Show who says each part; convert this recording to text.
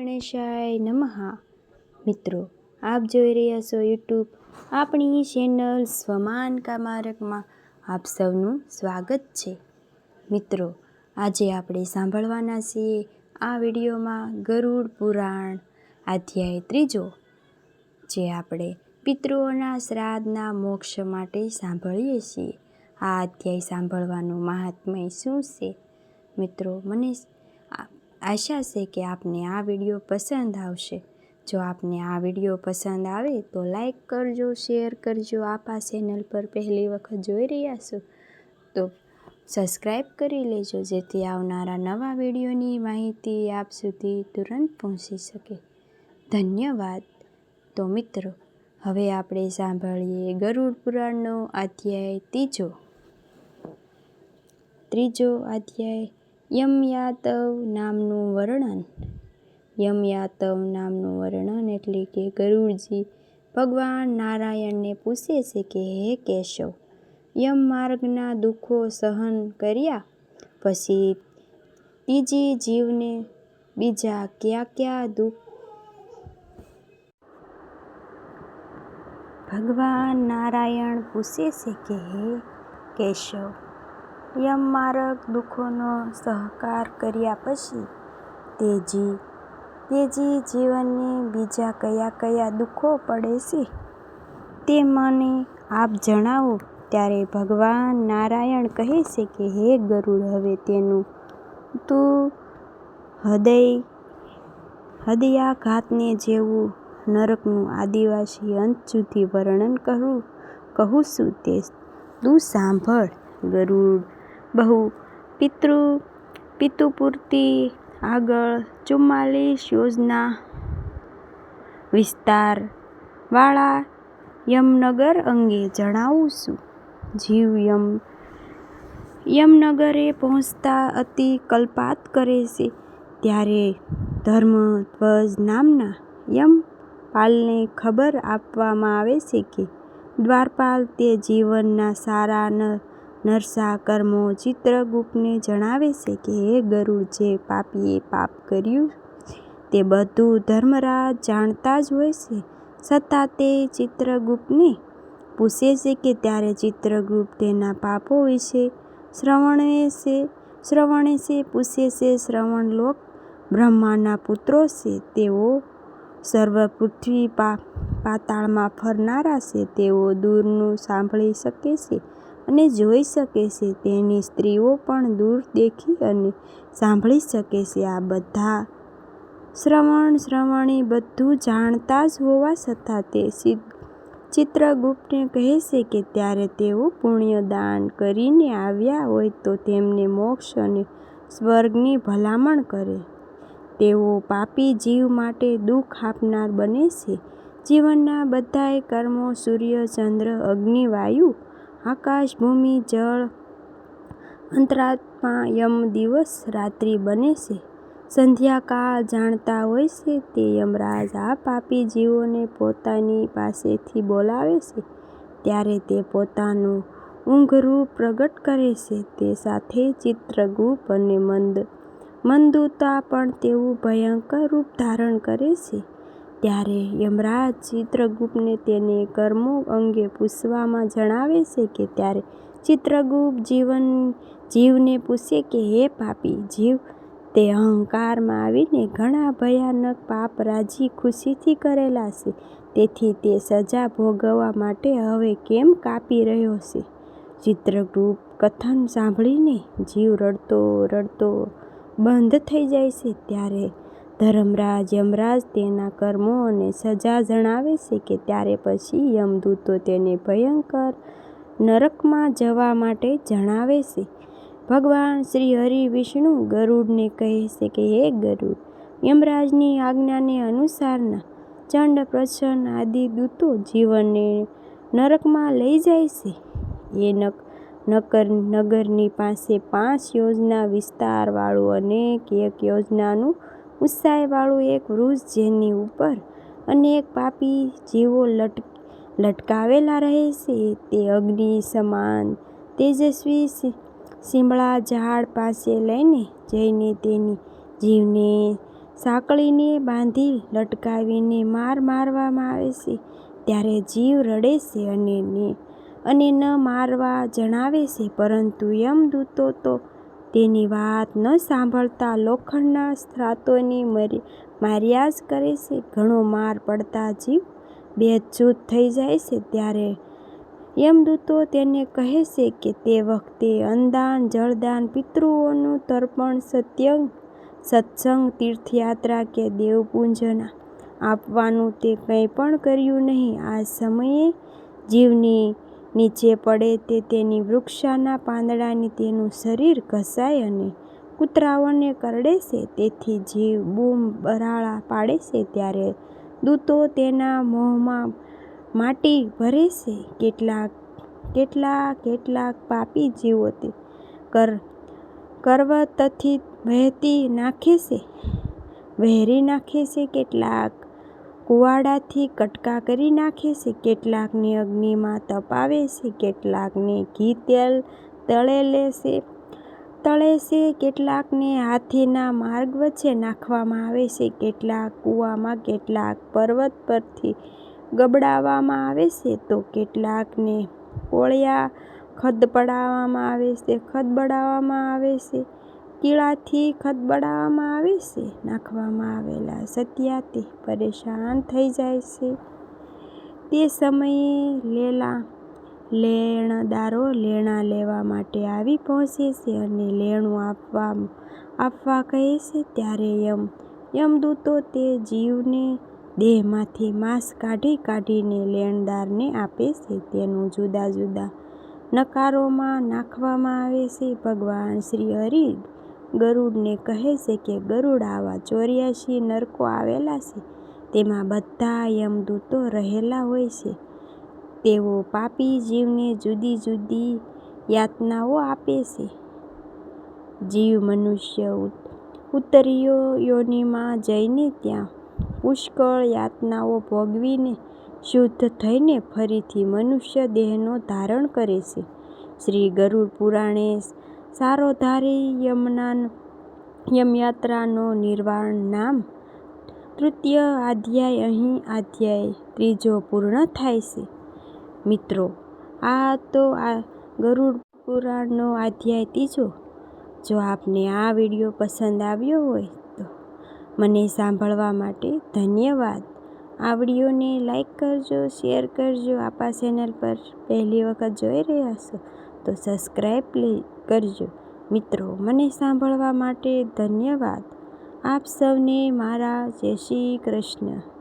Speaker 1: ગણેશાય નમઃ. મિત્રો, આપ જોઈ રહ્યા છો યુટ્યુબ આપણી ચેનલ સ્વમાન કામારકમાં. આપ સૌનું સ્વાગત છે. મિત્રો, આજે આપણે સાંભળવાના છીએ આ વિડીયોમાં ગરુડ પુરાણ, અધ્યાય ત્રીજો, જે આપણે પિતૃઓના શ્રાદ્ધના મોક્ષ માટે સાંભળીએ છીએ. આ અધ્યાય સાંભળવાનું મહાત્મય શું છે? મિત્રો, મને આશા છે કે આપને આ વીડિયો પસંદ આવશે. જો આપને આ વીડિયો પસંદ આવે તો લાઈક કરજો, શેર કરજો, આપ આ ચેનલ પર પહેલી વખત જોઈ રહ્યા છો તો સબસ્ક્રાઈબ કરી લેજો, જેથી આવનારા નવા વિડીયોની માહિતી આપ સુધી તુરંત પહોંચી શકે. ધન્યવાદ. તો મિત્રો, હવે આપણે સાંભળીએ ગરુડ પુરાણનો અધ્યાય ત્રીજો. ત્રીજો અધ્યાય યમયાતવ નામનું વર્ણન. યમયાતવ નામનું વર્ણન એટલે કે ગરુડજી ભગવાન નારાયણને પૂછે છે કે, હે કેશવ, યમ માર્ગના દુઃખો સહન કર્યા? પછી ત્રીજી જીવને બીજા કયા કયા દુઃખ ભગવાન નારાયણ પૂછે છે કે, હે કેશવ યમ માર્ગ દુઃખોનો સહકાર કર્યા પછી તેજી તેજી જીવનને બીજા કયા કયા દુઃખો પડે છે? તે મને આપ જણાવો, ત્યારે ભગવાન નારાયણ કહે છે કે, હે ગરુડ, હવે તેનું તું હૃદય, હૃદયાઘાતને જેવું નરકનું આદિવાસી અંત સુધી વર્ણન કરું, કહું છું તે તું સાંભળ, ગરુડ. બહુ પિતૃ, પિતૃપૂર્તિ આગળ ચુમ્માલીસ યોજના વિસ્તાર વાળા યમનગર અંગે જણાવું છું. જીવ યમ, યમનગરે પહોંચતા અતિ કલ્પાત કરે છે. ત્યારે ધર્મધ્વજ નામના યમપાલને ખબર આપવામાં આવે છે કે દ્વારપાલ તે જીવનના સારા ન નરસા કર્મો ચિત્રગુપ્તને જણાવે છે કે, હે ગરુડ, જે પાપીએ પાપ કર્યું, તે બધું ધર્મરાજ જાણતા જ હોય છે. છતાં તે ચિત્રગુપ્તને પૂછે છે કે, ત્યારે ચિત્રગુપ્ત તેના પાપો વિશે શ્રવણે છે? શ્રવણે છે, પૂછે છે શ્રવણલોક બ્રહ્માના પુત્રો છે. તેઓ સર્વ પૃથ્વી પાતાળમાં ફરનારા છે. તેઓ દૂરનું સાંભળી શકે છે. અને જોઈ શકે છે, તેની સ્ત્રીઓ પણ દૂર દેખી અને સાંભળી શકે છે. આ બધા શ્રવણ શ્રવણી બધું જાણતા જ હોવા છતાં તે ચિત્રગુપ્તને કહે છે કે ત્યારે તેઓ પુણ્ય દાન કરીને આવ્યા હોય તો તેમને મોક્ષ અને સ્વર્ગની ભલામણ કરે. તેઓ પાપી જીવ માટે દુઃખ આપનાર બને છે. જીવનના બધાય કર્મો સૂર્ય, ચંદ્ર, અગ્નિ, વાયુ આકાશ, ભૂમિ, જળ અંતરાત્મા યમ દિવસ રાત્રિ બને છે. સંધ્યાકાળ જાણતા હોય છે તે યમરાજ આ પાપી જીવોને પોતાની પાસેથી બોલાવે છે. ત્યારે તે પોતાનું ઊંઘરૂપ પ્રગટ કરે છે. તે સાથે ચિત્રગુપ અને મંદ મંદુતા પણ તેવું ભયંકર રૂપ ધારણ કરે છે. ત્યારે યમરાજ ચિત્રગુપ્તને તેને કર્મો અંગે પૂછવામાં જણાવે છે કે ત્યારે ચિત્રગુપ્ત જીવન, જીવને પૂછે કે, હે પાપી, જીવ, તે અહંકારમાં આવીને ઘણા ભયાનક પાપ રાજી ખુશીથી કરેલા છે. તેથી તે સજા ભોગવવા માટે હવે કેમ કાપી રહ્યો છે? ચિત્રગુપ્ત કથન સાંભળીને જીવ રડતો રડતો બંધ થઈ જાય છે. ત્યારે ધર્મરાજ યમરાજ તેના કર્મો અને સજા જણાવે છે કે ત્યારે પછી યમદૂતો તેને ભયંકર નરકમાં જવા માટે જણાવે છે. ભગવાન શ્રી હરિ વિષ્ણુ ગરુડને કહે છે કે, હે ગરુડ, યમરાજની આજ્ઞાને અનુસારના ચંડ પ્રસન્ન આદિ દૂતો જીવનને નરકમાં લઈ જાય છે. એ નક, નકર, નગરની પાસે પાંચ યોજના વિસ્તારવાળું અનેક એક યોજનાનું ઊંચાઈવાળું એક વૃક્ષ જેની ઉપર અનેક પાપી જીવો લટ, લટકાવેલા રહે છે. તે અગ્નિ સમાન તેજસ્વી શિમળા ઝાડ પાસે લઈને જઈને તેની જીવને સાંકળીને બાંધી લટકાવીને માર મારવામાં આવે છે. ત્યારે જીવ રડે છે અને અને ન મારવા જણાવે છે, પરંતુ યમદૂતો તો તેની વાત ન સાંભળતા લોખંડના સ્ત્રાતોની માર્યા જ કરે છે. ઘણો માર પડતા જીવ બેજૂથ થઈ જાય છે ત્યારે યમદૂતો તેને કહે છે કે તે વખતે અન્નદાન, જળદાન, પિતૃઓનું તર્પણ, સત્યંગ સત્સંગ, તીર્થયાત્રા કે દેવપૂંજન આપવાનું તે કંઈ પણ કર્યું નહીં. આ સમયે જીવની નીચે પડે તે તેની વૃક્ષાના પાંદડાની તેનું શરીર ઘસાય અને કૂતરાઓને કરડે છે તેથી જીવ બૂમ બરાળા પાડે છે ત્યારે દૂતો તેના મોંમાં માટી ભરે છે. કેટલાક કેટલા કેટલાક પાપી જીવો તે કર કરવતથી વહેરી નાખે છે, કેટલાક કુંવાડાથી કટકા કરી નાખે છે, કેટલાકને અગ્નિમાં તપાવે છે, કેટલાકને ઘી તેલ તળે લે છે, તળે છે કેટલાકને હાથીના માર્ગ વચ્ચે નાખવામાં આવે છે, કેટલાક કૂવામાં, કેટલાક પર્વત પરથી ગબડાવવામાં આવે છે. તો કેટલાકને કોળિયા ખદપડાવવામાં આવે છે ખદડાવવામાં આવે છે, કીડાથી ખદબડાવવામાં આવે છે. નાખવામાં આવેલા સત્યા તે પરેશાન થઈ જાય છે. તે સમયે લેલા લેણદારો લેણાં લેવા માટે આવી પહોંચે છે અને લેણું આપવા કહે છે ત્યારે યમ, યમદૂતો તે જીવને દેહમાંથી માંસ કાઢી કાઢીને લેણદારને આપે છે. તેનું જુદા જુદા નકારોમાં નાખવામાં આવે છે. ભગવાન શ્રીહરિ ગરુડને કહે છે કે, ગરુડ આવા ચોર્યાસી નરકો આવેલા છે તેમાં બધા યમદૂતો રહેલા હોય છે. તેઓ પાપી જીવને જુદી જુદી યાતનાઓ આપે છે. જીવ મનુષ્ય ઉત્તરીય યોનિમાં જઈને ત્યાં પુષ્કળ યાતનાઓ ભોગવીને શુદ્ધ થઈને ફરીથી મનુષ્ય દેહનો ધારણ કરે છે. શ્રી ગરુડ પુરાણે સારોધારી યમયાત્રાનો નિર્વાણ નામ તૃતીય અધ્યાય અહીં અધ્યાય ત્રીજો પૂર્ણ થાય છે. મિત્રો આ તો આ ગરુડ પુરાણનો અધ્યાય ત્રીજો. જો આપને આ વીડિયો પસંદ આવ્યો હોય તો મને સાંભળવા માટે ધન્યવાદ. આ વિડીયોને લાઈક કરજો, શેર કરજો. આપા ચેનલ પર પહેલી વખત જોઈ રહ્યા છો તો સબસ્ક્રાઈબ કરજો. મિત્રો મને સાંભળવા માટે ધન્યવાદ. આપ સૌને મારા જય શ્રી કૃષ્ણ.